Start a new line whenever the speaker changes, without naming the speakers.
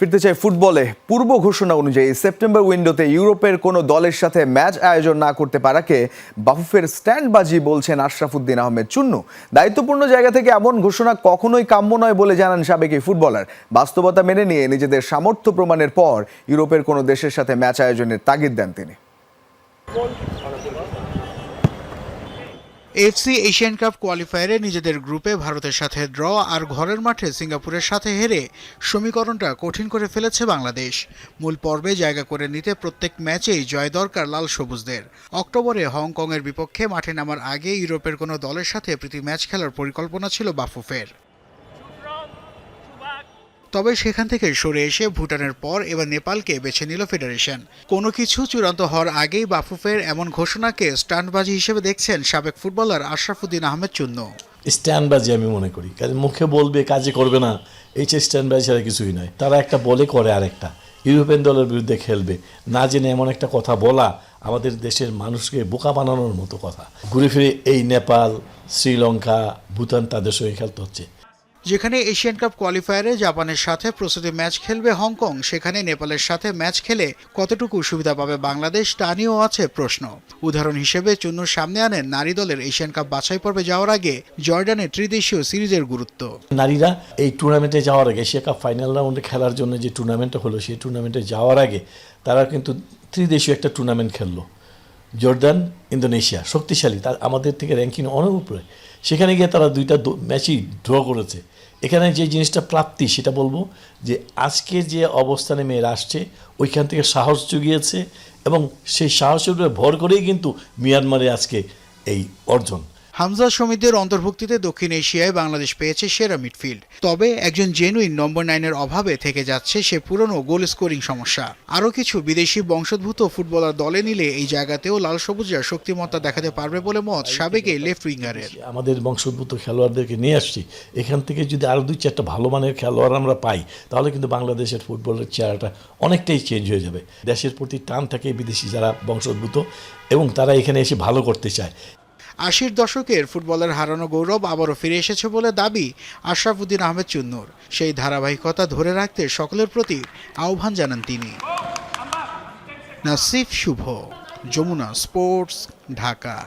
ফিরতে চাই ফুটবলে। পূর্ব ঘোষণা অনুযায়ী সেপ্টেম্বর উইন্ডোতে ইউরোপের কোনো দলের সাথে ম্যাচ আয়োজন না করতে পারাকে বাফুফের স্ট্যান্ডবাজি বলছেন আশরাফুদ্দিন আহমেদ চুন্নু। দায়িত্বপূর্ণ জায়গা থেকে এমন ঘোষণা কখনোই কাম্য নয় বলে জানান সাবেক এই ফুটবলার। বাস্তবতা মেনে নিয়ে নিজেদের সামর্থ্য প্রমাণের পর ইউরোপের কোনো দেশের সাথে ম্যাচ আয়োজনের তাগিদ দেন তিনি।
এফসি এশিয়ান কাপ কোয়ালিফায়ারে নিজেদের গ্রুপে ভারতের সাথে ড্র আর ঘরের মাঠে সিঙ্গাপুরের সাথে হেরে সমীকরণটা কঠিন করে ফেলেছে বাংলাদেশ। মূল পর্বে জায়গা করে নিতে প্রত্যেক ম্যাচেই জয় দরকার লাল সবুজদের। অক্টোবরে হংকংয়ের বিপক্ষে মাঠে নামার আগে ইউরোপের কোনো দলের সাথে প্রীতি ম্যাচ খেলার পরিকল্পনা ছিল বাফুফের। তবে সেখান থেকে সরে এসে ভুটানের পর এবার নেপালকে বেছে নিল ফেডারেশন। কোনো কিছু চূড়ান্ত হওয়ার আগেই বাফুফের এমন ঘোষণাকে স্টান্টবাজি হিসেবে দেখছেন সাবেক ফুটবলার আশরাফুদ্দিন আহমেদ চুন্নু
স্ট্যান্ডবাজি আমি মনে করি। কাজে মুখে বলবে, কাজে করবে না। এই যে স্ট্যান্ডবাজি ছাড়া কিছুই নয়। তারা একটা বলে করে আরেকটা। ইউরোপিয়ান দলের বিরুদ্ধে খেলবে। না জেনে এমন একটা কথা বলা আমাদের দেশের মানুষকে বোকা বানানোর মতো কথা। ঘুরে ফিরে এই নেপাল, শ্রীলঙ্কা, ভুটান তাদের সঙ্গে খেলতে হচ্ছে।
যেখানে এশিয়ান কাপ কোয়ালিফায়ারে জাপানের সাথে প্রস্তুতি ম্যাচ খেলবে হংকং, সেখানে নেপালের সাথে ম্যাচ খেলে কতটুকু সুবিধা পাবে বাংলাদেশ, তা নিয়েও আছে প্রশ্ন। উদাহরণ হিসেবে চুন্নুর সামনে আনেন নারী দলের এশিয়ান কাপ বাছাই পর্বে যাওয়ার আগে জর্ডানে ত্রিদেশীয় সিরিজের গুরুত্ব।
নারীরা এই টুর্নামেন্টে যাওয়ার আগে, এশিয়া কাপ ফাইনাল রাউন্ডে খেলার জন্য যে টুর্নামেন্টটা হলো, সেই টুর্নামেন্টে যাওয়ার আগে তারা কিন্তু ত্রিদেশীয় একটা টুর্নামেন্ট খেললো। জর্দান, ইন্দোনেশিয়া, শক্তিশালী, তার আমাদের থেকে র্যাঙ্কিং অনেক উপরে। সেখানে গিয়ে তারা দুইটা ম্যাচই ড্র করেছে। এখানে যে জিনিসটা প্রাপ্তি, সেটা বলব যে আজকে যে অবস্থানে মেয়েরা আসছে, ওইখান থেকে সাহস জুগিয়েছে এবং সেই সাহসের উপরে ভর করেই কিন্তু মিয়ানমারে আজকে এই অর্জন।
হামজা সমিতির অন্তর্ভুক্তিতে দক্ষিণ এশিয়ায় বাংলাদেশ পেয়েছে সেরা মিডফিল্ড। তবে একজন জেনুইন নম্বর নাইনের অভাবে থেকে যাচ্ছে সে পুরনো গোল স্কোরিং সমস্যা। আরও কিছু বিদেশি বংশোদ্ভূত ফুটবলার দলে নিলে এই জায়গাতেও লাল সবুজরা শক্তিমত্তা দেখাতে পারবে বলে মত সাবেক লেফট উইঙ্গারের।
আমাদের বংশোদ্ভূত খেলোয়াড়দেরকে নিয়ে আসছি। এখান থেকে যদি আরও দুই চারটা ভালো মানের খেলোয়াড় আমরা পাই, তাহলে কিন্তু বাংলাদেশের ফুটবলের চেহারাটা অনেকটাই চেঞ্জ হয়ে যাবে। দেশের প্রতি টান থাকে বিদেশি যারা বংশোদ্ভূত এবং তারা এখানে এসে ভালো করতে চায়।
আশির দশকের ফুটবলের হারানো গৌরব আবারও ফিরে এসেছে বলে দাবি আশরাফুদ্দিন আহমেদ চুন্নুর। সেই ধারাবাহিকতা ধরে রাখতে সকলের প্রতি আহ্বান জানান তিনি। নাসিফ শুভ, যমুনা স্পোর্টস, ঢাকা।